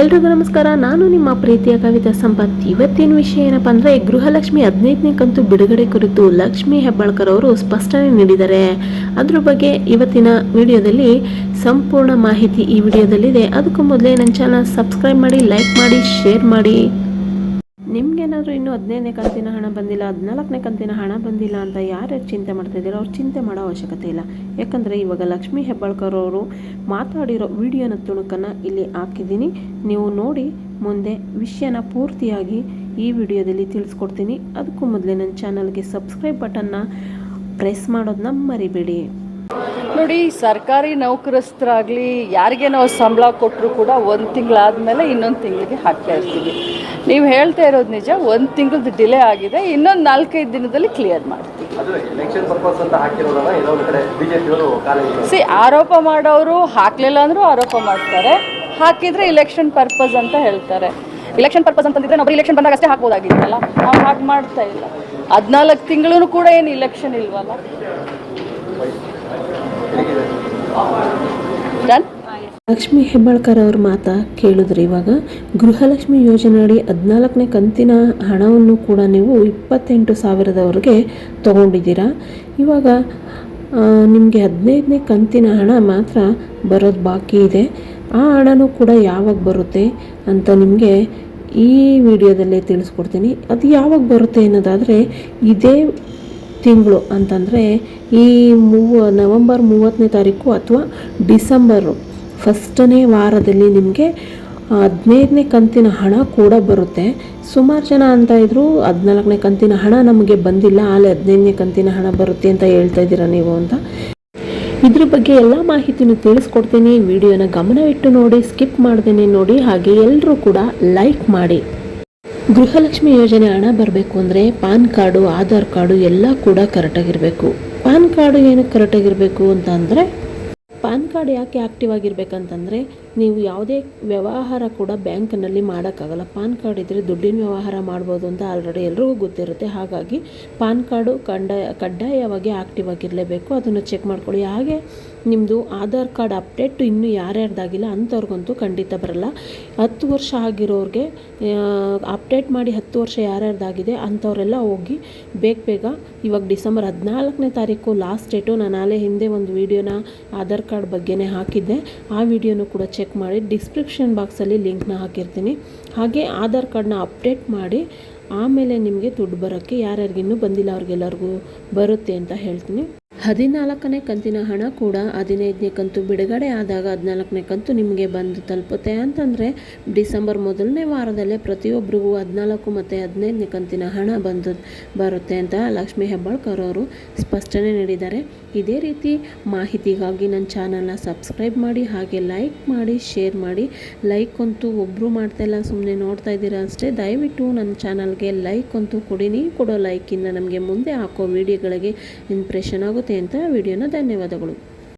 ಎಲ್ರಿಗೂ ನಮಸ್ಕಾರ. ನಾನು ನಿಮ್ಮ ಪ್ರೀತಿಯ ಕವಿತಾ ಸಂಪತ್. ಇವತ್ತಿನ ವಿಷಯ ಏನಪ್ಪ ಅಂದರೆ, ಗೃಹಲಕ್ಷ್ಮಿ ಹದಿನೈದನೇ ಕಂತು ಬಿಡುಗಡೆ ಕುರಿತು ಲಕ್ಷ್ಮಿ ಹೆಬ್ಬಾಳ್ಕರ್ ಅವರು ಸ್ಪಷ್ಟನೆ ನೀಡಿದ್ದಾರೆ. ಅದ್ರ ಬಗ್ಗೆ ಇವತ್ತಿನ ವಿಡಿಯೋದಲ್ಲಿ ಸಂಪೂರ್ಣ ಮಾಹಿತಿ ಈ ವಿಡಿಯೋದಲ್ಲಿದೆ. ಅದಕ್ಕೂ ಮೊದಲೇ ನನ್ನ ಚಾನಲ್ ಸಬ್ಸ್ಕ್ರೈಬ್ ಮಾಡಿ ಲೈಕ್ ಮಾಡಿ ಶೇರ್ ಮಾಡಿ. ನಿಮ್ಗೇನಾದರೂ ಇನ್ನೂ ಹದಿನೈದನೇ ಕಂತಿನ ಹಣ ಬಂದಿಲ್ಲ, ಹದಿನಾಲ್ಕನೇ ಕಂತಿನ ಹಣ ಬಂದಿಲ್ಲ ಅಂತ ಯಾರ್ಯಾರು ಚಿಂತೆ ಮಾಡ್ತಾ ಇದ್ದೀರೋ ಅವ್ರು ಚಿಂತೆ ಮಾಡೋ ಅವಶ್ಯಕತೆ ಇಲ್ಲ. ಯಾಕಂದರೆ ಇವಾಗ ಲಕ್ಷ್ಮಿ ಹೆಬ್ಬಾಳ್ಕರ್ ಅವರು ಮಾತಾಡಿರೋ ವಿಡಿಯೋನ ತುಣುಕನ್ನು ಇಲ್ಲಿ ಹಾಕಿದ್ದೀನಿ. ನೀವು ನೋಡಿ ಮುಂದೆ ವಿಷಯನ ಪೂರ್ತಿಯಾಗಿ ಈ ವಿಡಿಯೋದಲ್ಲಿ ತಿಳಿಸ್ಕೊಡ್ತೀನಿ. ಅದಕ್ಕೂ ಮೊದಲೇ ನನ್ನ ಚಾನಲ್ಗೆ ಸಬ್ಸ್ಕ್ರೈಬ್ ಬಟನ್ನ ಪ್ರೆಸ್ ಮಾಡೋದನ್ನ ಮರಿಬೇಡಿ. ನೋಡಿ ಸರ್ಕಾರಿ ನೌಕರಸ್ಥರಾಗಲಿ ಯಾರಿಗೆ ನಾವು ಸಂಬಳ ಕೊಟ್ಟರು ಕೂಡ ಒಂದು ತಿಂಗಳಾದಮೇಲೆ ಇನ್ನೊಂದು ತಿಂಗಳಿಗೆ ಹಾಕ್ತಾ ಇರ್ತೀವಿ. ನೀವು ಹೇಳ್ತಾ ಇರೋದು ನಿಜ ಒಂದು ತಿಂಗಳದ್ದು ಡಿಲೇ ಆಗಿದೆ ಇನ್ನೊಂದು ನಾಲ್ಕೈದು ದಿನದಲ್ಲಿ ಕ್ಲಿಯರ್ ಮಾಡ್ತೀವಿ. ಸಿ ಆರೋಪ ಮಾಡೋರು ಹಾಕಲಿಲ್ಲ ಅಂದರೂ ಆರೋಪ ಮಾಡ್ತಾರೆ ಹಾಕಿದ್ರೆ ಇಲೆಕ್ಷನ್ ಪರ್ಪಸ್ ಅಂತ ಹೇಳ್ತಾರೆ. ಇಲೆಕ್ಷನ್ ಪರ್ಪಸ್ ಅಂತಂದಿದ್ರೆ ನಾವು ಇಲೆಕ್ಷನ್ ಬಂದಾಗ ಅಷ್ಟೇ ಹಾಕ್ಬೋದಾಗಿತ್ತಲ್ಲ? ನಾವು ಹಾಗೆ ಮಾಡ್ತಾ ಇಲ್ಲ. ಹದಿನಾಲ್ಕು ತಿಂಗಳೂ ಕೂಡ ಏನು ಇಲೆಕ್ಷನ್ ಇಲ್ವಲ್ಲ? ಡನ್? ಲಕ್ಷ್ಮಿ ಹೆಬ್ಬಾಳ್ಕರ್ ಅವ್ರ ಮಾತ ಕೇಳಿದ್ರಿ ಇವಾಗ. ಗೃಹಲಕ್ಷ್ಮಿ ಯೋಜನೆ ಅಡಿ ಹದಿನಾಲ್ಕನೇ ಕಂತಿನ ಹಣವನ್ನು ಕೂಡ ನೀವು ಇಪ್ಪತ್ತೆಂಟು ಸಾವಿರದವರೆಗೆ ತಗೊಂಡಿದ್ದೀರಾ. ಇವಾಗ ನಿಮಗೆ ಹದಿನೈದನೇ ಕಂತಿನ ಹಣ ಮಾತ್ರ ಬರೋದು ಬಾಕಿ ಇದೆ. ಆ ಹಣನೂ ಕೂಡ ಯಾವಾಗ ಬರುತ್ತೆ ಅಂತ ನಿಮಗೆ ಈ ವಿಡಿಯೋದಲ್ಲೇ ತಿಳಿಸ್ಕೊಡ್ತೀನಿ. ಅದು ಯಾವಾಗ ಬರುತ್ತೆ ಅನ್ನೋದಾದರೆ ಇದೇ ತಿಂಗಳು ಅಂತಂದರೆ ಈ ಮೂವ, ನವಂಬರ್ ಮೂವತ್ತನೇ ತಾರೀಕು ಅಥವಾ ಡಿಸೆಂಬರು ಫಸ್ಟನೇ ವಾರದಲ್ಲಿ ನಿಮಗೆ ಹದಿನೈದನೇ ಕಂತಿನ ಹಣ ಕೂಡ ಬರುತ್ತೆ. ಸುಮಾರು ಜನ ಅಂತ ಇದ್ರು ಹದಿನಾಲ್ಕನೇ ಕಂತಿನ ಹಣ ನಮಗೆ ಬಂದಿಲ್ಲ, ಆಲೆ ಹದಿನೈದನೇ ಕಂತಿನ ಹಣ ಬರುತ್ತೆ ಅಂತ ಹೇಳ್ತಾ ಇದ್ದೀರಾ ನೀವು ಅಂತ? ಇದ್ರ ಬಗ್ಗೆ ಎಲ್ಲ ಮಾಹಿತಿನೂ ತಿಳಿಸ್ಕೊಡ್ತೀನಿ. ವಿಡಿಯೋನ ಗಮನವಿಟ್ಟು ನೋಡಿ, ಸ್ಕಿಪ್ ಮಾಡ್ದೇನೆ ನೋಡಿ. ಹಾಗೆ ಎಲ್ಲರೂ ಕೂಡ ಲೈಕ್ ಮಾಡಿ. ಗೃಹಲಕ್ಷ್ಮಿ ಯೋಜನೆ ಹಣ ಬರಬೇಕು ಅಂದರೆ ಪಾನ್ ಕಾರ್ಡು, ಆಧಾರ್ ಕಾರ್ಡು ಎಲ್ಲ ಕೂಡ ಕರೆಕ್ಟಾಗಿರಬೇಕು. ಪಾನ್ ಕಾರ್ಡು ಏನಕ್ಕೆ ಕರೆಕ್ಟಾಗಿರಬೇಕು ಅಂತ ಅಂದರೆ, ಪಾನ್ ಕಾರ್ಡ್ ಯಾಕೆ ಆ್ಯಕ್ಟಿವ್ ಆಗಿರ್ಬೇಕಂತಂದರೆ ನೀವು ಯಾವುದೇ ವ್ಯವಹಾರ ಕೂಡ ಬ್ಯಾಂಕ್ನಲ್ಲಿ ಮಾಡೋಕ್ಕಾಗಲ್ಲ. ಪಾನ್ ಕಾರ್ಡ್ ಇದ್ದರೆ ದುಡ್ಡಿನ ವ್ಯವಹಾರ ಮಾಡ್ಬೋದು ಅಂತ ಆಲ್ರೆಡಿ ಎಲ್ರಿಗೂ ಗೊತ್ತಿರುತ್ತೆ. ಹಾಗಾಗಿ ಪಾನ್ ಕಾರ್ಡು ಕಡ್ಡಾಯ ಕಡ್ಡಾಯವಾಗಿ ಆ್ಯಕ್ಟಿವ್ ಆಗಿರಲೇಬೇಕು. ಅದನ್ನು ಚೆಕ್ ಮಾಡ್ಕೊಳ್ಳಿ. ಹಾಗೆ ನಿಮ್ಮದು ಆಧಾರ್ ಕಾರ್ಡ್ ಅಪ್ಡೇಟ್ ಇನ್ನೂ ಯಾರ್ಯಾರ್ದಾಗಿಲ್ಲ ಅಂಥವ್ರಿಗಂತೂ ಖಂಡಿತ ಬರಲ್ಲ. ಹತ್ತು ವರ್ಷ ಆಗಿರೋರಿಗೆ ಅಪ್ಡೇಟ್ ಮಾಡಿ ಹತ್ತು ವರ್ಷ ಯಾರ್ಯಾರ್ದಾಗಿದೆ ಅಂಥವರೆಲ್ಲ ಹೋಗಿ ಬೇಗ ಬೇಗ ಇವಾಗ ಡಿಸೆಂಬರ್ ಹದಿನಾಲ್ಕನೇ ತಾರೀಕು ಲಾಸ್ಟ್ ಡೇಟು. ನಾನು ಆಲೇ ಹಿಂದೆ ಒಂದು ವೀಡಿಯೋನ ಆಧಾರ್ ಕಾರ್ಡ್ ಬಗ್ಗೆನೇ ಹಾಕಿದ್ದೆ. ಆ ವಿಡಿಯೋನು ಕೂಡ ಚೆಕ್ ಮಾಡಿ ಡಿಸ್ಕ್ರಿಪ್ಷನ್ ಬಾಕ್ಸಲ್ಲಿ ಲಿಂಕ್ನ ಹಾಕಿರ್ತೀನಿ. ಹಾಗೆ ಆಧಾರ್ ಕಾರ್ಡ್ನ ಅಪ್ಡೇಟ್ ಮಾಡಿ, ಆಮೇಲೆ ನಿಮಗೆ ದುಡ್ಡು ಬರೋಕ್ಕೆ ಯಾರ್ಯಾರಿಗಿನ್ನೂ ಬಂದಿಲ್ಲ ಅವ್ರಿಗೆಲ್ಲರಿಗೂ ಬರುತ್ತೆ ಅಂತ ಹೇಳ್ತೀನಿ. ಹದಿನಾಲ್ಕನೇ ಕಂತಿನ ಹಣ ಕೂಡ ಹದಿನೈದನೇ ಕಂತು ಬಿಡುಗಡೆ ಆದಾಗ ಹದಿನಾಲ್ಕನೇ ಕಂತು ನಿಮಗೆ ಬಂದು ತಲುಪುತ್ತೆ ಅಂತಂದರೆ ಡಿಸೆಂಬರ್ ಮೊದಲನೇ ವಾರದಲ್ಲೇ ಪ್ರತಿಯೊಬ್ಬರಿಗೂ ಹದಿನಾಲ್ಕು ಮತ್ತು ಹದಿನೈದನೇ ಕಂತಿನ ಹಣ ಬಂದು ಬರುತ್ತೆ ಅಂತ ಲಕ್ಷ್ಮೀ ಹೆಬ್ಬಾಳ್ಕರ್ ಅವರು ಸ್ಪಷ್ಟನೆ ನೀಡಿದ್ದಾರೆ. ಇದೇ ರೀತಿ ಮಾಹಿತಿಗಾಗಿ ನನ್ನ ಚಾನಲ್ನ ಸಬ್ಸ್ಕ್ರೈಬ್ ಮಾಡಿ ಹಾಗೆ ಲೈಕ್ ಮಾಡಿ, ಶೇರ್ ಮಾಡಿ. ಲೈಕ್ ಅಂತೂ ಒಬ್ಬರು ಮಾಡ್ತಾಯಿಲ್ಲ ಸುಮ್ಮನೆ ನೋಡ್ತಾ ಇದ್ದೀರಾ ಅಷ್ಟೇ. ದಯವಿಟ್ಟು ನನ್ನ ಚಾನಲ್ಗೆ ಲೈಕ್ ಅಂತೂ ಕೊಡಿ. ನೀವು ಕೊಡೋ ಲೈಕಿಂದ ನಮಗೆ ಮುಂದೆ ಹಾಕೋ ವಿಡಿಯೋಗಳಿಗೆ ಇಂಪ್ರೆಷನ್ ಆಗುತ್ತೆ ಅಂತ ವಿಡಿಯೋನ ಧನ್ಯವಾದಗಳು.